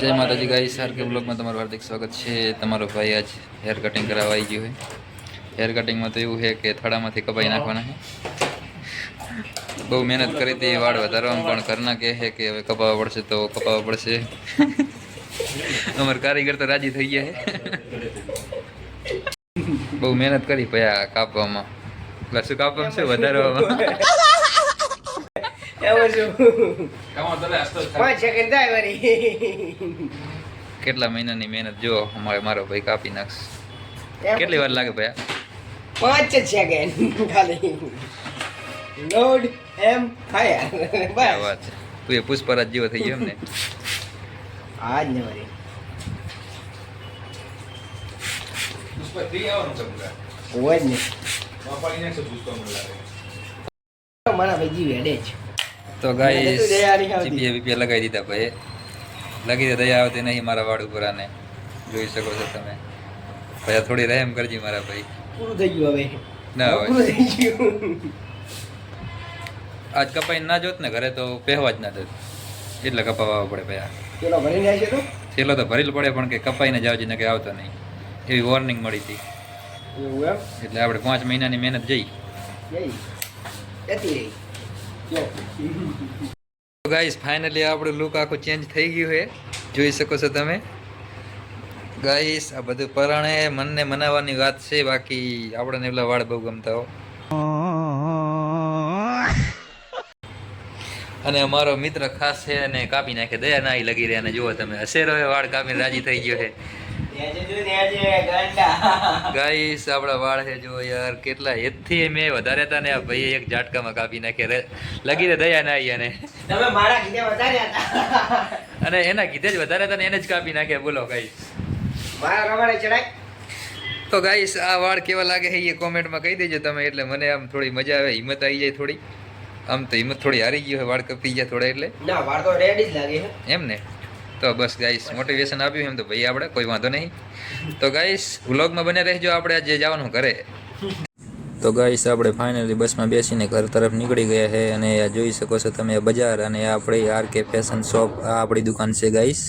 જય માતાજી ગાઈસ સાર કે બ્લોગમાં તમારું હાર્દિક સ્વાગત છે. તમારો ભાઈ આજ હેર કટિંગ કરાવવા આવી ગયો હોય હેર કટિંગમાં તો એવું છે કે થડામાંથી કપાઈ નાખવાના છે. બહુ મહેનત કરી હતી, વાળ વધારવામાં પણ ઘરના કહે છે કે હવે કપાવવા પડશે તો કપાવવા પડશે. અમારા કારીગર તો રાજી થઈ ગયા છે. બહુ મહેનત કરી પયા કાપવામાં. શું કાપવામાં છે વધારવામાં એવું છું પાંચ સેકન્ડ થાય વળી કેટલા મહિનાની મહેનત જો અમારે મારો ભાઈ કાપી નાખશે. કેટલી વાર લાગે ભાઈ પાંચ જ સેકન્ડ ખાલી. લોડ એમ ફાયર બસ. વાત છે? તું એ પુષ્પરાજ જેવો થઈ ગયો એમ ને? આજ ને વળી. હોય જ ને. મારા ભાઈ વેડે જ. તો ગાય ચીપિયા બીપિયા લગાવી દીધા ભાઈ લગી દે દયા આવતી નહીં મારા વાળ ઉપર આને જોઈ શકો છો તમે. ભાઈ થોડી રહેમ કરજી મારા ભાઈ. પૂરું થઈ ગયું હવે. ના હોય. આજ કપાઈ ના જોત ને ઘરે તો પહેવા જ ના જોત એટલે કપાવા પડે ભાઈ થેલો તો? ભરેલ પડે પણ કે કપાઈને જાવજી ને કે આવતો નહીં. એવી વોર્નિંગ મળી હતી. એટલે આપણે પાંચ મહિનાની મહેનત જઈ. જઈ. ગાઈસ ફાઇનલી આપણું લુક આખું ચેન્જ થઈ ગયું છે. જોઈ શકો છો તમે. ગાઈસ આ બધું પરાણે મનને મનાવવાની વાત છે. બાકી આપણને એટલા વાળ બહુ ગમતા હો. અને અમારો મિત્ર ખાસ છે અને કાપી નાખે દયા નાઈ લગી રહ્યા અને જુઓ તમે. હસેરો વાળ કાપીને રાજી થઈ ગયો છે. ગાઈસ આપણા વાળ છે જો યાર કેટલા એથી મેં વધારે હતા ને આ ભાઈએ એક ઝાટકામાં કાપી નાખે. લગી રે દયા ના આવી તમે મારા કીધે વધાર્યા હતા અને એના કીધે જ વધારે હતા ને એને જ કાપી નાખે. બોલો ગાઈસ. મારા રવાડે ચડાય. તો ગાઈસ આ વાળ કેવા લાગે છે એ કોમેન્ટમાં કહી દેજો તમે એટલે મને આમ થોડી મજા આવે હિંમત આવી જાય થોડી. આમ તો હિંમત થોડી હારી ગઈ હોય વાળ કપી ગયા થોડા એટલે. ના વાળ તો રેડી જ લાગે છે. એમ ને? તો બસ ગાઈસ મોટિવેશન આપ્યું એમ તો ભાઈ આપણે, કોઈ વાંધો નહીં. તો ગાઈસ વ્લોગમાં બને રહેજો, આપણે આજે જવાનું ઘરે. તો ગાઈસ આપણે ફાઇનલી બસમાં બેસીને ઘર તરફ નીકળી ગયા છે અને જોઈ શકો છો તમે બજાર અને આપણી આર કે ફેશન શોપ આ આપણી દુકાન છે ગાઈસ